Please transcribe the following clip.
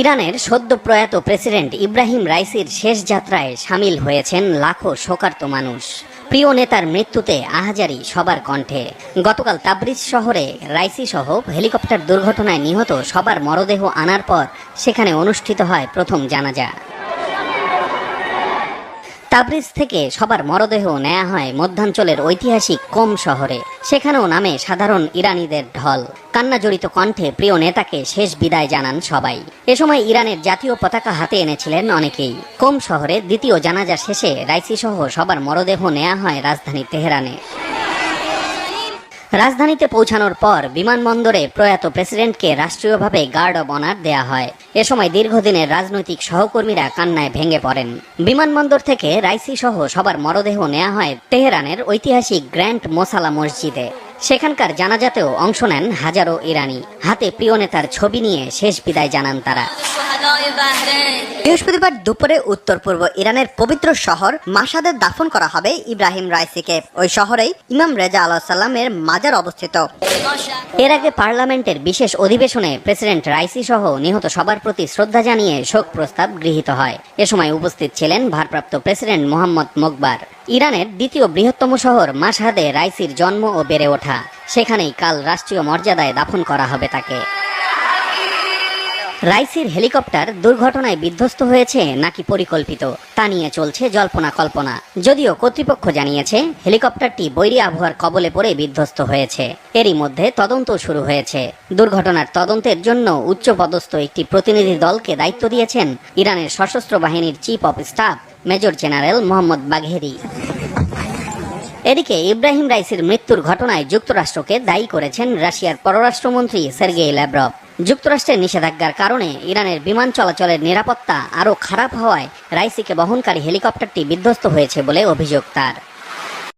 ইরানের সদ্য প্রয়াত প্রেসিডেন্ট ইব্রাহিম রাইসির শেষ যাত্রায় সামিল হয়েছেন লাখো শোকার্ত মানুষ। প্রিয় নেতার মৃত্যুতে আহাজারি সবার কণ্ঠে। গতকাল তাবরিজ শহরে রাইসি সহ হেলিকপ্টার দুর্ঘটনায় নিহত সবার মরদেহ আনার পর সেখানে অনুষ্ঠিত হয় প্রথম জানাজা। তাবরিজ থেকে সবার মরদেহ নেওয়া হয় মধ্যাঞ্চলের ঐতিহাসিক কোম শহরে। সেখানেও নামে সাধারণ ইরানিদের ঢল। কান্নাজড়িত কণ্ঠে প্রিয় নেতাকে শেষ বিদায় জানান সবাই। এ সময় ইরানের জাতীয় পতাকা হাতে এনেছিলেন অনেকেই। কোম শহরে দ্বিতীয় জানাজা শেষে রাইসি সহ সবার মরদেহ নেওয়া হয় রাজধানী তেহরানে। রাজধানীতে পৌঁছানোর পর বিমানবন্দরে প্রয়াত প্রেসিডেন্টকে রাষ্ট্রীয়ভাবে গার্ড অব অনার দেয়া হয়। এ সময় দীর্ঘদিনের রাজনৈতিক সহকর্মীরা কান্নায় ভেঙে পড়েন। বিমানবন্দর থেকে রাইসি সহ সবার মরদেহ নেওয়া হয় তেহরানের ঐতিহাসিক গ্র্যান্ড মোসালা মসজিদে। সেখানকার জানাজাতেও অংশ নেন হাজারো ইরানি। হাতে প্রিয় নেতার ছবি নিয়ে শেষ বিদায় জানান তারা। বৃহস্পতিবার দুপুরে উত্তর পূর্ব ইরানের পবিত্র শহর মাসাদে দাফন করা হবে ইব্রাহিম রাইসিকে। ওই শহরেই ইমাম রেজা আল্লাহ সাল্লামের মাজার অবস্থিত। এর আগে পার্লামেন্টের বিশেষ অধিবেশনে প্রেসিডেন্ট রাইসি সহ নিহত সবার প্রতি শ্রদ্ধা জানিয়ে শোক প্রস্তাব গৃহীত হয়। এ সময় উপস্থিত ছিলেন ভারপ্রাপ্ত প্রেসিডেন্ট মোহাম্মদ মকবার। ইরানের দ্বিতীয় বৃহত্তম শহর মাসহাদে রাইসির জন্ম ও বেড়ে ওঠা। সেখানেই কাল রাষ্ট্রীয় মর্যাদায় দাফন করা হবে তাকে। রাইসির হেলিকপ্টার দুর্ঘটনায় বিধ্বস্ত হয়েছে নাকি পরিকল্পিত, তা নিয়ে চলছে জল্পনা কল্পনা। যদিও কর্তৃপক্ষ জানিয়েছে, হেলিকপ্টারটি বৈরী আবহাওয়ার কবলে পড়ে বিধ্বস্ত হয়েছে। এরই মধ্যে তদন্ত শুরু হয়েছে। দুর্ঘটনার তদন্তের জন্য উচ্চপদস্থ একটি প্রতিনিধি দলকে দায়িত্ব দিয়েছেন ইরানের সশস্ত্র বাহিনীর chief of staff major general Mohammad Bagheri. এদিকে ইব্রাহিম রাইসির মৃত্যুর ঘটনায় যুক্তরাষ্ট্রকে দায়ী করেছেন রাশিয়ার পররাষ্ট্রমন্ত্রী সের্গেই ল্যাব্রভ যুক্তরাষ্ট্রের নিষেধাজ্ঞার কারণে ইরানের বিমান চলাচলের নিরাপত্তা আরও খারাপ হওয়ায় রাইসিকে বহনকারী হেলিকপ্টারটি বিধ্বস্ত হয়েছে বলে অভিযোগ তার।